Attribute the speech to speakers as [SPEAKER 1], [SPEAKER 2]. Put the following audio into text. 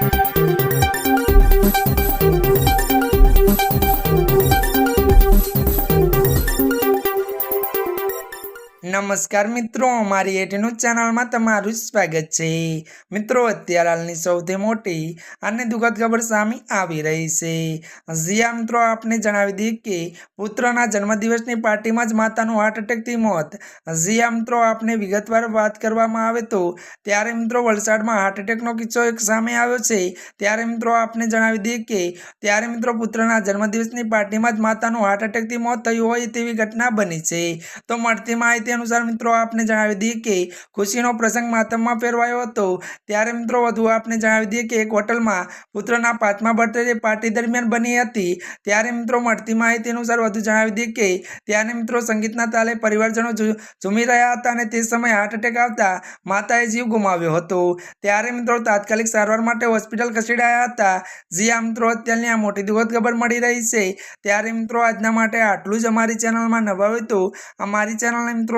[SPEAKER 1] Thank you. નમસ્કાર મિત્રો, અમારી એટીનું ચેનલમાં તમારું સ્વાગત છે. મિત્રો, અત્યારે હાલની સૌથી મોટી અને દુઃખદ ખબર સામે આવી રહી છે. જ્યાં મિત્રો, આપને જણાવી દઈએ કે પુત્રના જન્મદિવસની પાર્ટીમાં જ માતાનું હાર્ટ એટેકથી મોત. જ્યાં મિત્રો, આપને વિગતવાર વાત કરવામાં આવે તો ત્યારે, મિત્રો, વલસાડમાં હાર્ટ એટેકનો કિસ્સો એક સામે આવ્યો છે. ત્યારે, મિત્રો, આપને જણાવી દઈએ કે ત્યારે, મિત્રો, પુત્રના જન્મદિવસની પાર્ટીમાં જ માતાનું હાર્ટ એટેકથી મોત થયું હોય તેવી ઘટના બની છે. તો મળતી માહિતી અનુસાર મિત્રો આપને જણાવી દઈએ કે ખુશીનો પ્રસંગ માતમમાં ફેરવાયો હતો. ત્યારે મિત્રો વધુ આપને જણાવી દઈએ કે એક હોટલમાં પુત્રના પાંચમા બર્થડે પાર્ટી દરમિયાન બની હતી. ત્યારે મિત્રો મળતી માહિતી અનુસાર વધુ જણાવી દઈએ કે ત્યારે મિત્રો સંગીતના તાલે પરિવારજનો ઝૂમી રહ્યા હતા અને તે સમયે હાર્ટ એટેક આવતા માતાએ જીવ ગુમાવ્યો હતો. ત્યારે મિત્રો તાત્કાલિક સારવાર માટે હોસ્પિટલ ખસેડાયા હતા. જ્યાં મિત્રો, અત્યારની આ મોટી દુઃખદ ખબર મળી રહી છે. ત્યારે મિત્રો આજના માટે આટલું જ અમારી ચેનલમાં નવા હોય તો અમારી ચેનલને મિત્રો